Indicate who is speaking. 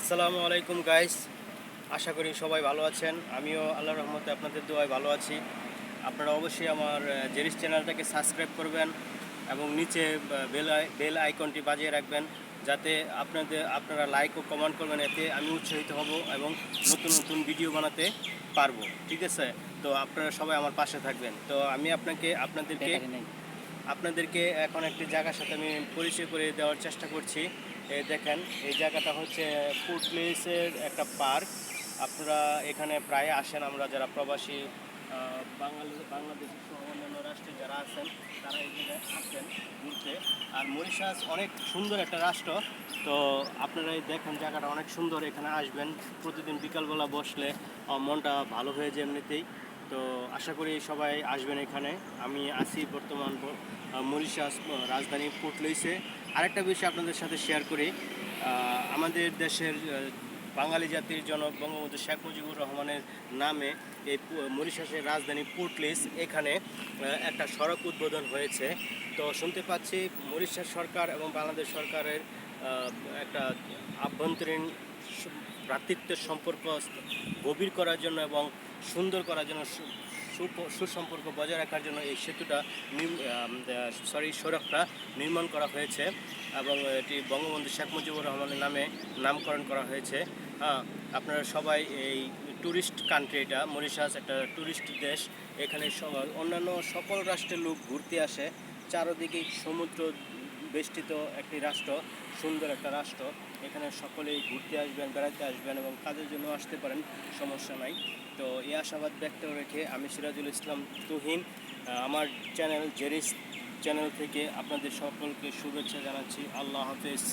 Speaker 1: আসসালামু আলাইকুম গাইস আশা করি সবাই ভালো আছেন। আমিও আল্লাহ রহমতে আপনাদের দোয়ায় ভালো আছি। আপনারা অবশ্যই আমার জেরিস চ্যানেলটাকে সাবস্ক্রাইব করবেন এবং নিচে বেল বেল আইকনটি বাজিয়ে রাখবেন যাতে আপনাদের, আপনারা লাইক ও কমেন্ট করবেন, এতে আমি উৎসাহিত হব এবং নতুন নতুন ভিডিও বানাতে পারব। ঠিক আছে? তো আপনারা সবাই আমার পাশে থাকবেন। তো আমি আপনাকে, আপনাদেরকে আপনাদেরকে এখন একটি জায়গার সাথে আমি পরিচয় করে দেওয়ার চেষ্টা করছি। দেখেন, এই জায়গাটা হচ্ছে ফুড প্লেসের একটা পার্ক। আপনারা এখানে প্রায় আসেন, আমরা যারা প্রবাসী বাঙালি, বাংলাদেশ সহ অন্যান্য রাষ্ট্রে যারা আছেন, তারা জায়গায় আসেন ঘুরতে। আর মরিশাস অনেক সুন্দর একটা রাষ্ট্র। তো আপনারা এই দেখেন, জায়গাটা অনেক সুন্দর, এখানে আসবেন। প্রতিদিন বিকালবেলা বসলে মনটা ভালো হয়ে যায় এমনিতেই। তো আশা করি সবাই আসবেন এখানে। আমি আছি বর্তমান মরিশাস রাজধানী পোর্ট লুইসে আরেকটা বিষয় আপনাদের সাথে শেয়ার করি। আমাদের দেশের বাঙালি জাতির জনক বঙ্গবন্ধু শেখ মুজিবুর রহমানের নামে এই মরিশাসের রাজধানী পোর্ট লুইস এখানে একটা সড়ক উদ্বোধন হয়েছে। তো শুনতে পাচ্ছি মরিশাস সরকার এবং বাংলাদেশ সরকারের একটা আভ্যন্তরীণ ভ্রাতৃত্বের সম্পর্ক গভীর করার জন্য এবং সুন্দর করার জন্য সুসম্পর্ক বজায় রাখার জন্য এই সেতুটা সরি সড়কটা নির্মাণ করা হয়েছে এবং এটি বঙ্গবন্ধু শেখ মুজিবুর রহমানের নামে নামকরণ করা হয়েছে। হ্যাঁ আপনারা সবাই এই ট্যুরিস্ট কান্ট্রি এটা, মরিশাস একটা ট্যুরিস্ট দেশ। এখানে অন্যান্য সকল রাষ্ট্রের লোক ঘুরতে আসে। চারদিকে সমুদ্র বেষ্টিত একটি রাষ্ট্র, সুন্দর একটা রাষ্ট্র। এখানে সকলেই ঘুরতে আসবেন, বেড়াতে আসবেন এবং কাজের জন্য আসতে পারেন, সমস্যা নাই। তো এই আশাবাদ ব্যক্ত রেখে আমি সিরাজুল ইসলাম তুহিন আমার চ্যানেল জেরিস চ্যানেল থেকে আপনাদের সকলকে শুভেচ্ছা জানাচ্ছি। আল্লাহ হাফেজ।